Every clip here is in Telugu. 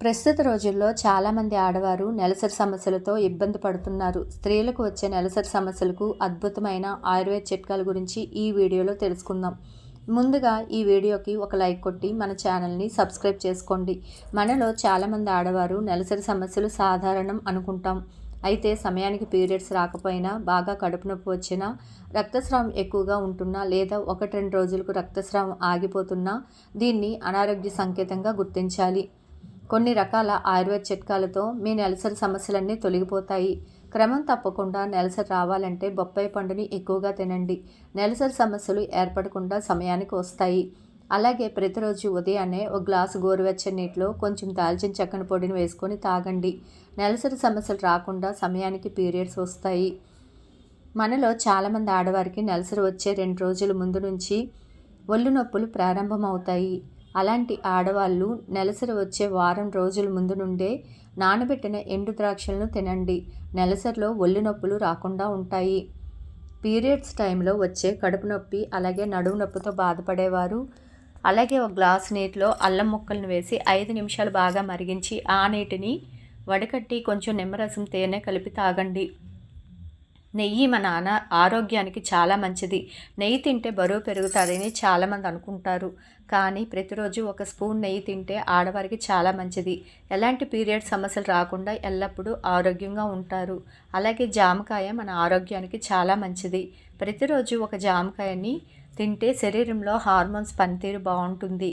ప్రస్తుత రోజుల్లో చాలామంది ఆడవారు నెలసరి సమస్యలతో ఇబ్బంది పడుతున్నారు. స్త్రీలకు వచ్చే నెలసరి సమస్యలకు అద్భుతమైన ఆయుర్వేద చిట్కాల గురించి ఈ వీడియోలో తెలుసుకుందాం. ముందుగా ఈ వీడియోకి ఒక లైక్ కొట్టి మన ఛానల్ని సబ్స్క్రైబ్ చేసుకోండి. మనలో చాలామంది ఆడవారు నెలసరి సమస్యలు సాధారణం అనుకుంటాం. అయితే సమయానికి పీరియడ్స్ రాకపోయినా బాగా కడుపు నొప్పి వచ్చినా రక్తస్రావం ఎక్కువగా ఉంటున్నా లేదా ఒకటి రెండు రోజులకు రక్తస్రావం ఆగిపోతున్నా దీన్ని అనారోగ్య సంకేతంగా గుర్తించాలి. కొన్ని రకాల ఆయుర్వేద చిట్కాలతో మీ నెలసరి సమస్యలన్నీ తొలగిపోతాయి. క్రమం తప్పకుండా నెలసరి రావాలంటే బొప్పాయి పండుని ఎక్కువగా తినండి. నెలసరి సమస్యలు ఏర్పడకుండా సమయానికి వస్తాయి. అలాగే ప్రతిరోజు ఉదయాన్నే ఒక గ్లాసు గోరువెచ్చని నీటిలో కొంచెం దాల్చిన చెక్కన పొడిని వేసుకొని తాగండి. నెలసరి సమస్యలు రాకుండా సమయానికి పీరియడ్స్ వస్తాయి. మనలో చాలామంది ఆడవారికి నెలసరి వచ్చే రెండు రోజుల ముందు నుంచి ఒళ్ళు నొప్పులు ప్రారంభమవుతాయి. అలాంటి ఆడవాళ్ళు నెలసరి వచ్చే వారం రోజుల ముందు నుండే నానబెట్టిన ఎండు ద్రాక్షలను తినండి. నెలసరిలో ఒళ్ళు నొప్పులు రాకుండా ఉంటాయి. పీరియడ్స్ టైంలో వచ్చే కడుపు నొప్పి అలాగే నడుము నొప్పితో బాధపడేవారు. అలాగే ఒక గ్లాస్ నీటిలో అల్లం ముక్కలను వేసి ఐదు నిమిషాలు బాగా మరిగించి ఆ నీటిని వడకట్టి కొంచెం నిమ్మరసం తేనె కలిపి తాగండి. నెయ్యి మన అనా ఆరోగ్యానికి చాలా మంచిది. నెయ్యి తింటే బరువు పెరుగుతుందని చాలామంది అనుకుంటారు. కానీ ప్రతిరోజు ఒక స్పూన్ నెయ్యి తింటే ఆడవారికి చాలా మంచిది. ఎలాంటి పీరియడ్ సమస్యలు రాకుండా ఎల్లప్పుడూ ఆరోగ్యంగా ఉంటారు. అలాగే జామకాయ మన ఆరోగ్యానికి చాలా మంచిది. ప్రతిరోజు ఒక జామకాయని తింటే శరీరంలో హార్మోన్స్ పనితీరు బాగుంటుంది.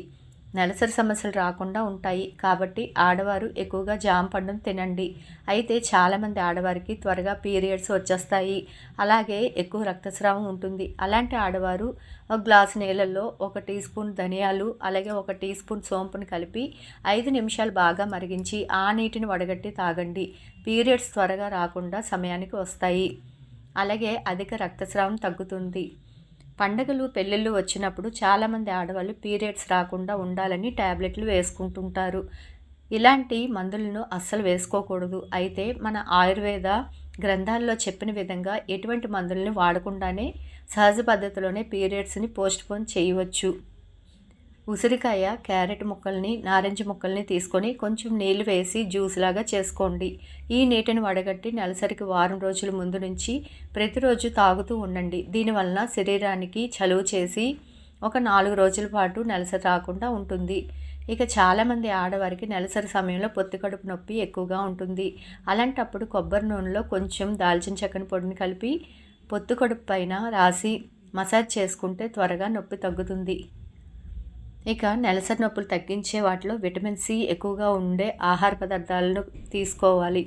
నెలసరి సమస్యలు రాకుండా ఉంటాయి. కాబట్టి ఆడవారు ఎక్కువగా జామ పండును తినండి. అయితే చాలామంది ఆడవారికి త్వరగా పీరియడ్స్ వచ్చేస్తాయి. అలాగే ఎక్కువ రక్తస్రావం ఉంటుంది. అలాంటి ఆడవారు ఒక గ్లాసు నీళ్ళల్లో ఒక టీ స్పూన్ ధనియాలు అలాగే ఒక టీ స్పూన్ సోంపుని కలిపి ఐదు నిమిషాలు బాగా మరిగించి ఆ నీటిని వడగట్టి తాగండి. పీరియడ్స్ త్వరగా రాకుండా సమయానికి వస్తాయి. అలాగే అధిక రక్తస్రావం తగ్గుతుంది. పండగలు పెళ్ళిళ్ళు వచ్చినప్పుడు చాలామంది ఆడవాళ్ళు పీరియడ్స్ రాకుండా ఉండాలని ట్యాబ్లెట్లు వేసుకుంటుంటారు. ఇలాంటి మందులను అస్సలు వేసుకోకూడదు. అయితే మన ఆయుర్వేద గ్రంథాల్లో చెప్పిన విధంగా ఎటువంటి మందులను వాడకుండానే సహజ పద్ధతిలోనే పీరియడ్స్ని పోస్ట్పోన్ చేయవచ్చు. ఉసిరికాయ క్యారెట్ ముక్కల్ని నారింజ ముక్కల్ని తీసుకొని కొంచెం నీళ్ళు వేసి జ్యూస్ లాగా చేసుకోండి. ఈ నీటిని వడగట్టి నెలసరికి వారం రోజుల ముందు నుంచి ప్రతిరోజు తాగుతూ ఉండండి. దీనివలన శరీరానికి చలువ చేసి ఒక నాలుగు రోజుల పాటు నెలసరి రాకుండా ఉంటుంది. ఇక చాలామంది ఆడవారికి నెలసరి సమయంలో పొత్తి కడుపు నొప్పి ఎక్కువగా ఉంటుంది. అలాంటప్పుడు కొబ్బరి నూనెలో కొంచెం దాల్చిన చెక్కని పొడిని కలిపి పొత్తు కడుపు పైన రాసి మసాజ్ చేసుకుంటే త్వరగా నొప్పి తగ్గుతుంది. ఇక నెలసరి నొప్పులు తగ్గించే వాటిలో విటమిన్ సి ఎక్కువగా ఉండే ఆహార పదార్థాలను తీసుకోవాలి.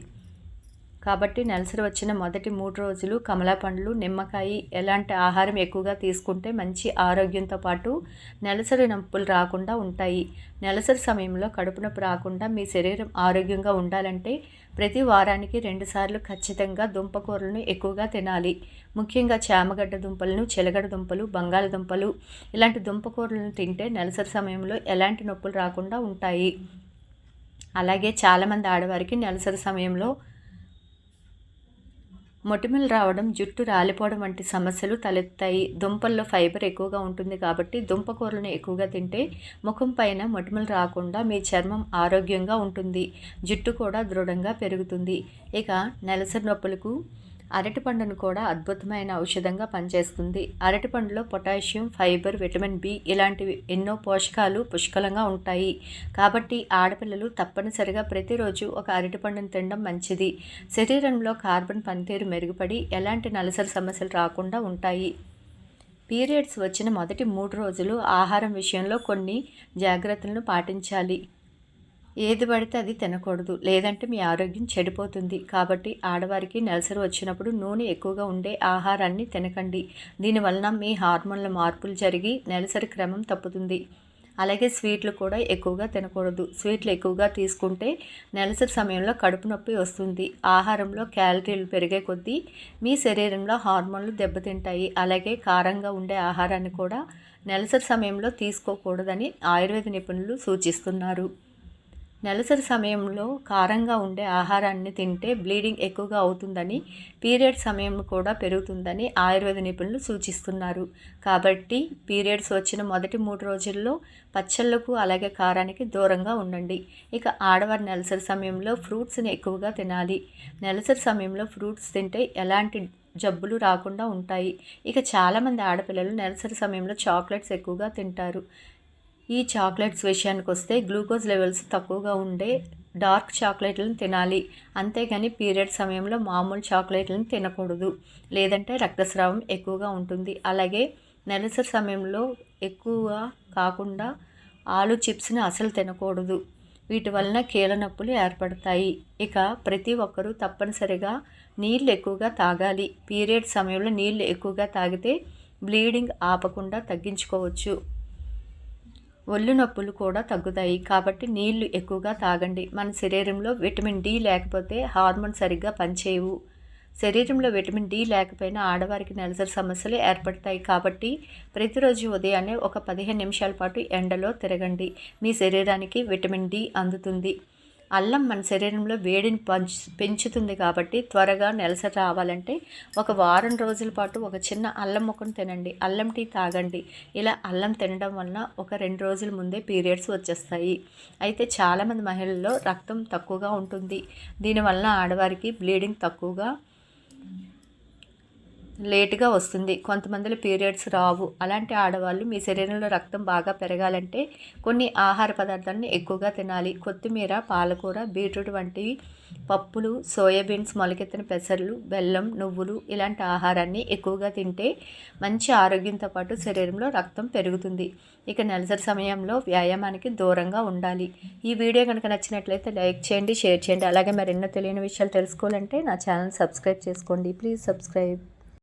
కాబట్టి నెలసరి వచ్చిన మొదటి మూడు రోజులు కమలా పండ్లు నిమ్మకాయ ఎలాంటి ఆహారం ఎక్కువగా తీసుకుంటే మంచి ఆరోగ్యంతో పాటు నెలసరి నొప్పులు రాకుండా ఉంటాయి. నెలసరి సమయంలో కడుపు నొప్పి రాకుండా మీ శరీరం ఆరోగ్యంగా ఉండాలంటే ప్రతి వారానికి రెండుసార్లు ఖచ్చితంగా దుంపకూరలను ఎక్కువగా తినాలి. ముఖ్యంగా చామగడ్డ దుంపలను చిలగడ దుంపలు బంగాళదుంపలు ఇలాంటి దుంపకూరలను తింటే నెలసరి సమయంలో ఎలాంటి నొప్పులు రాకుండా ఉంటాయి. అలాగే చాలామంది ఆడవారికి నెలసరి సమయంలో మొటిమలు రావడం జుట్టు రాలిపోవడం వంటి సమస్యలు తలెత్తాయి. దుంపల్లో ఫైబర్ ఎక్కువగా ఉంటుంది కాబట్టి దుంపకూరలను ఎక్కువగా తింటే ముఖం పైన మొటిమలు రాకుండా మీ చర్మం ఆరోగ్యంగా ఉంటుంది. జుట్టు కూడా దృఢంగా పెరుగుతుంది. ఇక నెలసరి నొప్పులకు అరటిపండును కూడా అద్భుతమైన ఔషధంగా పనిచేస్తుంది. అరటిపండులో పొటాషియం ఫైబర్ విటమిన్ బి ఇలాంటివి ఎన్నో పోషకాలు పుష్కలంగా ఉంటాయి. కాబట్టి ఆడపిల్లలు తప్పనిసరిగా ప్రతిరోజు ఒక అరటిపండును తినడం మంచిది. శరీరంలో కార్బన్ పనితీరు మెరుగుపడి ఎలాంటి నలసరి సమస్యలు రాకుండా ఉంటాయి. పీరియడ్స్ వచ్చిన మొదటి మూడు రోజులు ఆహారం విషయంలో కొన్ని జాగ్రత్తలను పాటించాలి. ఏది పడితే అది తినకూడదు. లేదంటే మీ ఆరోగ్యం చెడిపోతుంది. కాబట్టి ఆడవారికి నెలసరి వచ్చినప్పుడు నూనె ఎక్కువగా ఉండే ఆహారాన్ని తినకండి. దీనివలన మీ హార్మోన్ల మార్పులు జరిగి నెలసరి క్రమం తప్పుతుంది. అలాగే స్వీట్లు కూడా ఎక్కువగా తినకూడదు. స్వీట్లు ఎక్కువగా తీసుకుంటే నెలసరి సమయంలో కడుపు నొప్పి వస్తుంది. ఆహారంలో క్యాలరీలు పెరిగే కొద్దీ మీ శరీరంలో హార్మోన్లు దెబ్బతింటాయి. అలాగే కారంగా ఉండే ఆహారాన్ని కూడా నెలసరి సమయంలో తీసుకోకూడదని ఆయుర్వేద నిపుణులు సూచిస్తున్నారు. నెలసరి సమయంలో కారంగా ఉండే ఆహారాన్ని తింటే బ్లీడింగ్ ఎక్కువగా అవుతుందని పీరియడ్ సమయం కూడా పెరుగుతుందని ఆయుర్వేద నిపుణులు సూచిస్తున్నారు. కాబట్టి పీరియడ్స్ వచ్చిన మొదటి మూడు రోజుల్లో పచ్చళ్ళకు అలాగే కారానికి దూరంగా ఉండండి. ఇక ఆడవారి నెలసరి సమయంలో ఫ్రూట్స్ని ఎక్కువగా తినాలి. నెలసరి సమయంలో ఫ్రూట్స్ తింటే ఎలాంటి జబ్బులు రాకుండా ఉంటాయి. ఇక చాలామంది ఆడపిల్లలు నెలసరి సమయంలో చాక్లెట్స్ ఎక్కువగా తింటారు. ఈ చాక్లెట్స్ విషయానికి వస్తే గ్లూకోజ్ లెవెల్స్ తక్కువగా ఉండే డార్క్ చాక్లెట్లను తినాలి. అంతేగాని పీరియడ్ సమయంలో మామూలు చాక్లెట్లను తినకూడదు. లేదంటే రక్తస్రావం ఎక్కువగా ఉంటుంది. అలాగే నెలసరి సమయంలో ఎక్కువ కాకుండా ఆలు చిప్స్ని అసలు తినకూడదు. వీటి వలన కీలనొప్పులు నొప్పులు ఏర్పడతాయి. ఇక ప్రతి ఒక్కరూ తప్పనిసరిగా నీళ్ళు ఎక్కువగా తాగాలి. పీరియడ్ సమయంలో నీళ్ళు ఎక్కువగా తాగితే బ్లీడింగ్ ఆపకుండా తగ్గించుకోవచ్చు. ఒళ్ళు నొప్పులు కూడా తగ్గుతాయి. కాబట్టి నీళ్ళు ఎక్కువగా తాగండి. మన శరీరంలో విటమిన్ డి లేకపోతే హార్మోన్ సరిగ్గా పనిచేయవు. శరీరంలో విటమిన్ డి లేకపోయినా ఆడవారికి నెలసరి సమస్యలు ఏర్పడతాయి. కాబట్టి ప్రతిరోజు ఉదయాన్నే ఒక పదిహేను నిమిషాల పాటు ఎండలో తిరగండి. మీ శరీరానికి విటమిన్ డి అందుతుంది. అల్లం మన శరీరంలో వేడిని పంచు పెంచుతుంది కాబట్టి త్వరగా నెలసరి రావాలంటే ఒక వారం రోజుల పాటు ఒక చిన్న అల్లం ముక్కను తినండి. అల్లం టీ తాగండి. ఇలా అల్లం తినడం వలన ఒక రెండు రోజుల ముందే పీరియడ్స్ వచ్చేస్తాయి. అయితే చాలామంది మహిళల్లో రక్తం తక్కువగా ఉంటుంది. దీనివల్ల ఆడవారికి బ్లీడింగ్ తక్కువగా లేటుగా వస్తుంది. కొంతమందిలో పీరియడ్స్ రావు. అలాంటి ఆడవాళ్ళు మీ శరీరంలో రక్తం బాగా పెరగాలంటే కొన్ని ఆహార పదార్థాలను ఎక్కువగా తినాలి. కొత్తిమీర పాలకూర బీట్రూట్ వంటివి పప్పులు సోయాబీన్స్ మొలకెత్తిన పెసర్లు బెల్లం నువ్వులు ఇలాంటి ఆహారాన్ని ఎక్కువగా తింటే మంచి ఆరోగ్యంతో పాటు శరీరంలో రక్తం పెరుగుతుంది. ఇక నెలసరి సమయంలో వ్యాయామానికి దూరంగా ఉండాలి. ఈ వీడియో కనుక నచ్చినట్లయితే లైక్ చేయండి షేర్ చేయండి. అలాగే మరెన్నో తెలియని విషయాలు తెలుసుకోవాలంటే నా ఛానల్ సబ్స్క్రైబ్ చేసుకోండి. Please subscribe.